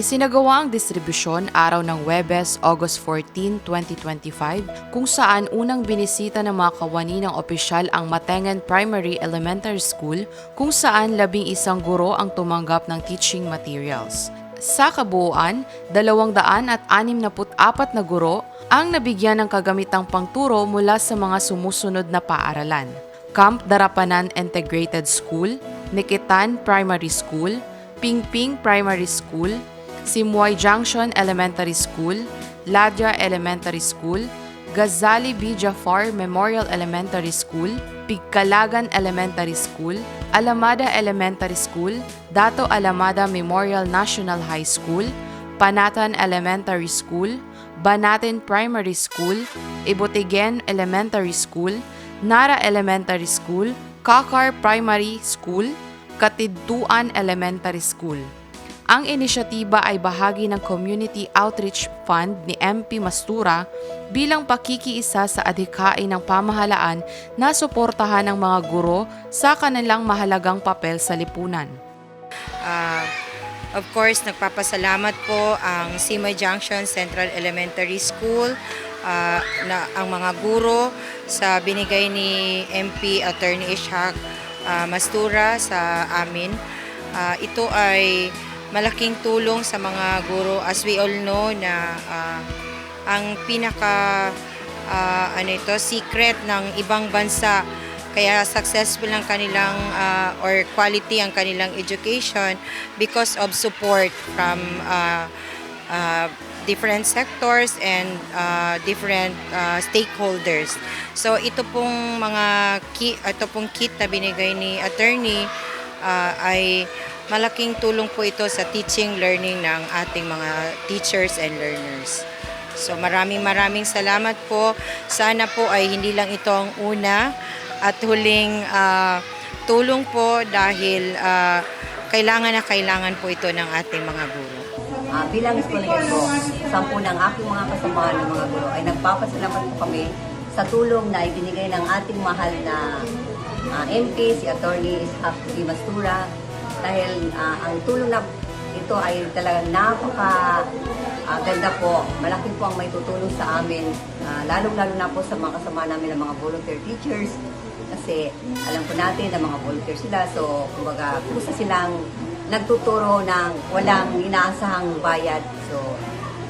Isinagawa ang distribusyon araw ng Webes, August 14, 2025, kung saan unang binisita ng mga kawani ng opisyal ang Matengan Primary Elementary School kung saan labing isang guro ang tumanggap ng teaching materials. Sa kabuuan, 264 na guro ang nabigyan ng kagamitang pangturo mula sa mga sumusunod na paaralan. Camp Darapanan Integrated School, Nikitan Primary School, Pingping Primary School, Simway Junction Elementary School, Ladya Elementary School, Gazali B. Jafar Memorial Elementary School, Pigkalagan Elementary School, Alamada Elementary School, Dato Alamada Memorial National High School, Panatan Elementary School, Banatin Primary School, Ibutigen Elementary School, Nara Elementary School, Kakar Primary School, Katidtuan Elementary School. Ang inisyatiba ay bahagi ng Community Outreach Fund ni MP Mastura bilang pakikiisa sa adhikain ng pamahalaan na suportahan ng mga guro sa kanilang mahalagang papel sa lipunan. Ah, of course, nagpapasalamat po ang Simoy Junction Central Elementary School, ah, na ang mga guro sa binigay ni MP Attorney Ishak ah, Mastura sa amin. Ah, ito ay malaking tulong sa mga guro as we all know na ah, ang pinaka ah, ano ito secret ng ibang bansa kaya successful ang kanilang ah, or quality ang kanilang education because of support from ah, ah, different sectors and ah, different ah, stakeholders. So ito pong mga ki, ito pong kit na binigay ni attorney ah, ay malaking tulong po ito sa teaching learning ng ating mga teachers and learners. So maraming maraming salamat po. Sana po ay hindi lang ito ang una at huling ah, tulong po dahil ah, kailangan na kailangan po ito ng ating mga guro. Ah, bilang school head po, sampu ng aking mga kasamahan ng mga guro ay nagpapasalamat po kami sa tulong na ibinigay ng ating mahal na ah, MP, si Attorney Ishak D. Mastura. Dahil ah, ang tulong na ito ay talagang napaka ah, ganda po. Malaki po ang may tutulong sa amin. ah, lalong-lalo na po sa mga kasama namin ng mga volunteer teachers. Kasi alam po natin na mga volunteer sila. So, kumbaga, kusa silang nagtuturo ng walang inaasahang bayad. So,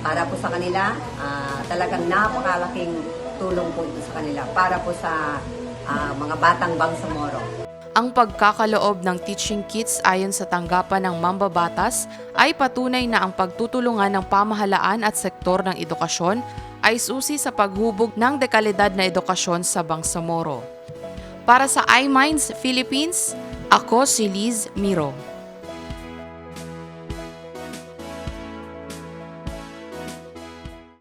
para po sa kanila, ah, talagang napakalaking tulong po ito sa kanila para po sa ah, mga batang Bangsamoro. Ang pagkakaloob ng teaching kits ayon sa tanggapan ng mambabatas ay patunay na ang pagtutulungan ng pamahalaan at sektor ng edukasyon ay susi sa paghubog ng dekalidad na edukasyon sa Bangsamoro. Para sa iMinds Philippines, ako si Liz Miro.